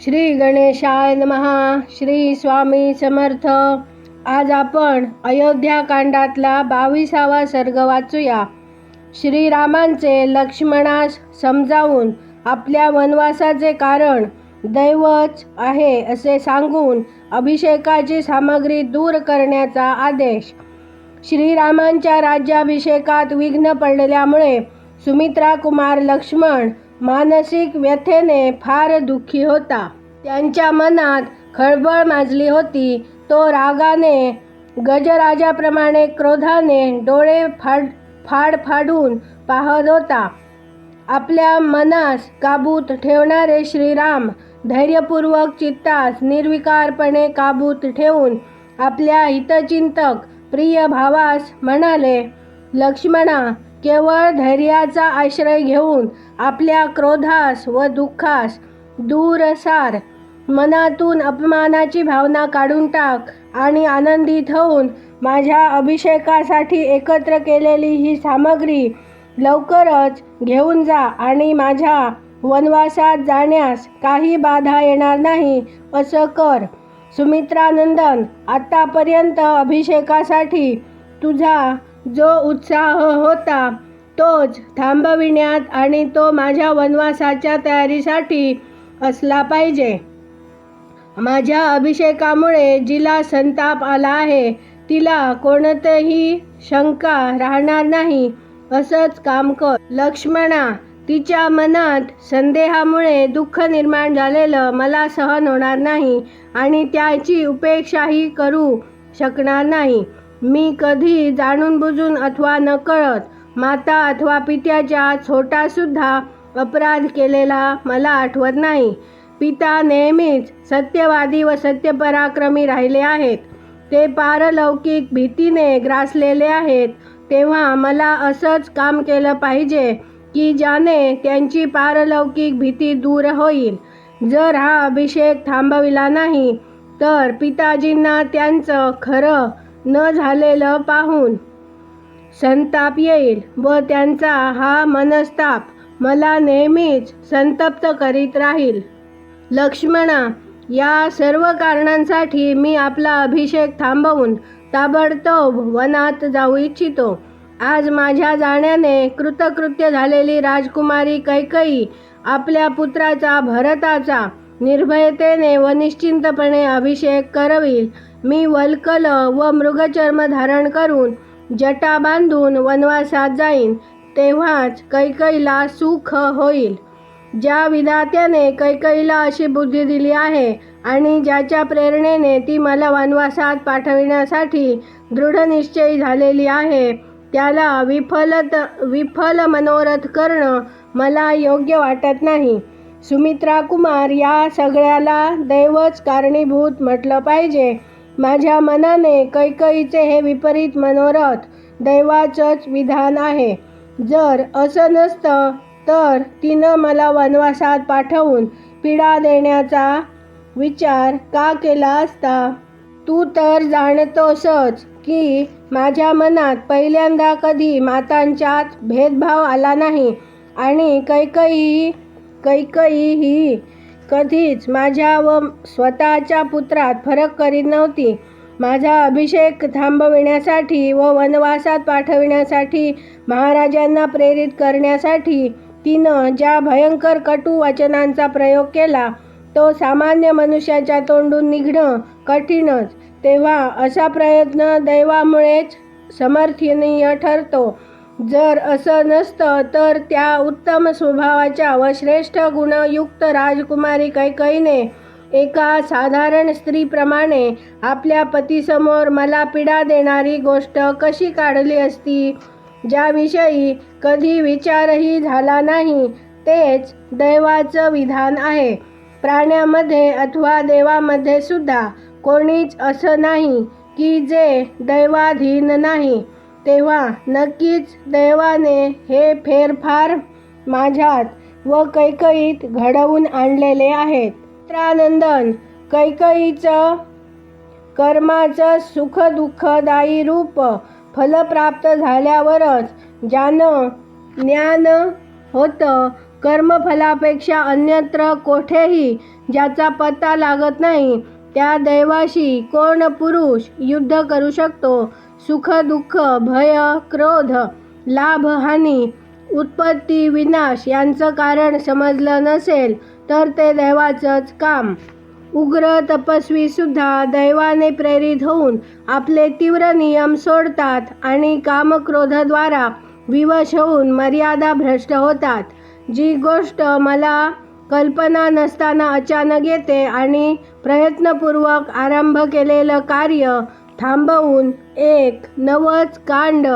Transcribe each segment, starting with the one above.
श्री गणेशाय नमहा श्री स्वामी समर्थ. आज आपण अयोध्याकांडातला बावीसावा सर्ग वाचूया. श्रीरामांचे लक्ष्मणास समजावून आपल्या वनवासाचे कारण दैवच आहे असे सांगून अभिषेकाची सामग्री दूर करण्याचा आदेश. श्रीरामांच्या राज्याभिषेकात विघ्न पडल्यामुळे सुमित्रा कुमार लक्ष्मण मानसिक व्यथेने फार दुःखी होता. त्यांच्या मनात खळबळ माजली होती. तो रागाने गजराजाप्रमाणे क्रोधाने डोळे फाड फाड फाडून पाहत होता. आपल्या मनास काबूत ठेवणारे श्रीराम धैर्यपूर्वक चित्तास निर्विकारपणे काबूत ठेवून आपल्या हितचिंतक प्रिय भावास म्हणाले लक्ष्मणा केवळ धैर्याचा आश्रय घेऊन आपल्या क्रोधास व दुःखास दूर सार. मनातून अपमानाची भावना काढून टाक आणि आनंदित होऊन माझ्या अभिषेकासाठी एकत्र केलेली ही सामग्री लवकरच घेऊन जा आणि माझ्या वनवासात जाण्यास काही बाधा येणार नाही असं कर. सुमित्रानंदन आत्तापर्यंत अभिषेकासाठी तुझा जो उत्साह होता तोच थांबविण्यात आणि तो माझ्या वनवासाच्या तयारीसाठी असला पाहिजे. माझ्या अभिषेकामुळे जिला संताप आला आहे तिला कोणतही शंका राहणार नाही असंच काम कर. लक्ष्मणा तिच्या मनात संदेहामुळे दुःख निर्माण झालेलं मला सहन होणार नाही आणि त्याची उपेक्षाही करू शकणार नाही. मी कधी जाणून बुजून अथवा नकळत माता अथवा पित्याच्या छोटासुद्धा अपराध केलेला मला आठवत नाही. पिता नेहमीच सत्यवादी व सत्यपराक्रमी राहिले आहेत. ते पारलौकिक भीतीने ग्रासलेले आहेत. तेव्हा मला असंच काम केलं पाहिजे की ज्याने त्यांची पारलौकिक भीती दूर होईल. जर हा अभिषेक थांबविला नाही तर पिताजींना त्यांचं खरं न झालेलं पाहून संताप येईल व त्यांचा हा मनस्ताप मला नेहमीच संतप्त करीत राहील. लक्ष्मणा या सर्व कारणांसाठी मी आपला अभिषेक थांबवून ताबडतोब वनात जाऊ इच्छितो. आज माझ्या जाण्याने कृतकृत्य झालेली राजकुमारी कैकई आपल्या पुत्राचा भरताचा निर्भयतेने व निश्चिंतपणे अभिषेक करवील. मी वल्कल व मृगचर्म धारण करून जटा बांधून वनवासात जाईन. तेव्हाच कैकईला सुख होईल. ज्या विधात्याने कैकईला अशी बुद्धी दिली आहे आणि ज्याच्या प्रेरणेने ती मला वनवासात पाठविण्यासाठी दृढनिश्चयी झालेली आहे त्याला विफलत विफल मनोरथ करणं मला योग्य वाटत नाही. सुमित्रा कुमार या सगळ्याला दैवच कारणीभूत म्हटलं पाहिजे. माझ्या मनाने कैकईचे हे विपरीत मनोरथ दैवाचंच विधान आहे. जर असं नसतं तर तिनं मला वनवासात पाठवून पीडा देण्याचा विचार का केला असता? तू तर जाणतोसच की माझ्या मनात पहिल्यांदा कधी मातांच्यात भेदभाव आला नाही आणि कैकई कैकई ही कधीच माझ्या व स्वतःच्या पुत्रात फरक करीत नव्हती. माझा अभिषेक थांबविण्यासाठी व वनवासात पाठविण्यासाठी महाराजांना प्रेरित करण्यासाठी तिनं ज्या भयंकर कटू वचनांचा प्रयोग केला तो सामान्य मनुष्याच्या तोंडून निघणं कठीणच. तेव्हा असा प्रयत्न दैवामुळेच समर्थनीय ठरतो. जर असं नसतं तर त्या उत्तम स्वभावाच्या व श्रेष्ठ गुणयुक्त राजकुमारी कैकईने एका साधारण स्त्रीप्रमाणे आपल्या पतीसमोर मला पीडा देणारी गोष्ट कशी काढली असती? ज्याविषयी कधी विचारही झाला नाही तेच दैवाचं विधान आहे. प्राण्यामध्ये अथवा देवामध्ये सुद्धा कोणीच असं नाही की जे दैवाधीन नाही. तेव्हा नक्कीच दैवाने हे फेरफार माझ्यात व कैकईत घडवून आणलेले आहेत. मित्रानंदन कैकईचं कर्माचं सुखदुःखदायी रूप फलप्राप्त झाल्यावरच ज्यानं ज्ञान होतं कर्मफलापेक्षा अन्यत्र कोठेही ज्याचा पत्ता लागत नाही त्या दैवाशी कोण पुरुष युद्ध करू शकतो? सुख दुःख भय क्रोध लाभ हानी उत्पत्ती विनाश यांचं कारण समजलं नसेल तर ते दैवाचंच काम. उग्र तपस्वी सुद्धा दैवाने प्रेरित होऊन आपले तीव्र नियम सोडतात आणि कामक्रोधद्वारा विवश होऊन मर्यादा भ्रष्ट होतात. जी गोष्ट मला कल्पना नसताना अचानक येते आणि प्रयत्नपूर्वक आरंभ केलेलं कार्य थांबवून एक नवच कांड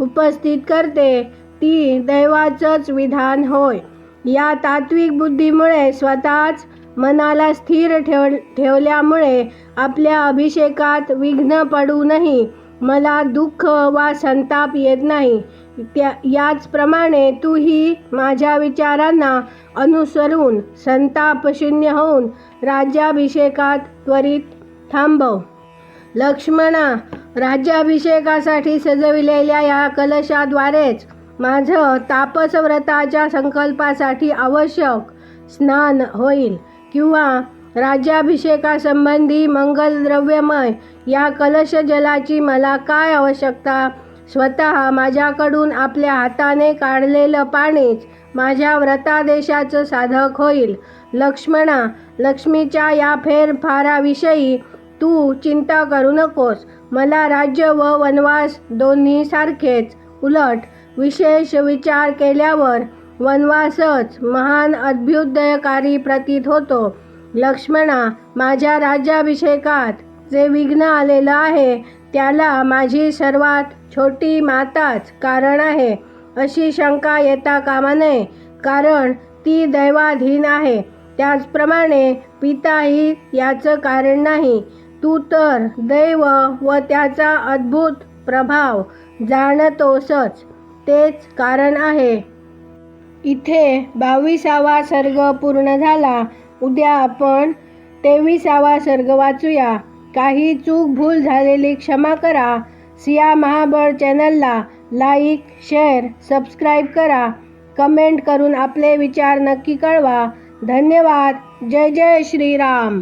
उपस्थित करते. ती दैवाचंच विधान होय. या तात्विक बुद्धीमुळे स्वतःच मनाला स्थिर ठेव ठेवल्यामुळे आपल्या अभिषेकात विघ्न पडूनही मला दुःख वा संताप येत नाही. त्या याचप्रमाणे तूही माझ्या विचारांना अनुसरून संतापशून्य होऊन राज्याभिषेकात त्वरित थांबव. लक्ष्मणा राज्याभिषेकासाठी सजविलेल्या या कलशाद्वारेच माझं तापसव्रताच्या संकल्पासाठी आवश्यक स्नान होईल किंवा राज्याभिषेकासंबंधी मंगलद्रव्यमय या कलश जलाची मला काय आवश्यकता? स्वतः माझ्याकडून आपल्या हाताने काढलेलं पाणीच माझ्या व्रतादेशाचं साधक होईल. लक्ष्मणा लक्ष्मीच्या या फेरफाराविषयी तू चिंता करू नकोस. मला राज्य व वनवास दोन्ही सारखेच उलट विशेष विचार केल्यावर वनवासच महान अभ्युदयकारी प्रतीत होतो. लक्ष्मणा माझ्या राज्याभिषेकात जे विघ्न आलेलं आहे त्याला माझी सर्वात छोटी माताच कारण आहे अशी शंका येता कामा नये कारण ती दैवाधीन आहे. त्याचप्रमाणे पिताही याचं कारण नाही. तू तर दैव व त्याचा अद्भुत प्रभाव जाणतोसच तेच कारण आहे. इथे बावीसावा सर्ग पूर्ण झाला उद्या आपण तेविसावा सर्ग वाचूया. काही चूक भूल झालेली क्षमा करा. सिया महाबळ चॅनलला लाईक शेअर सबस्क्राईब करा. कमेंट करून आपले विचार नक्की कळवा. धन्यवाद. जय जय श्रीराम.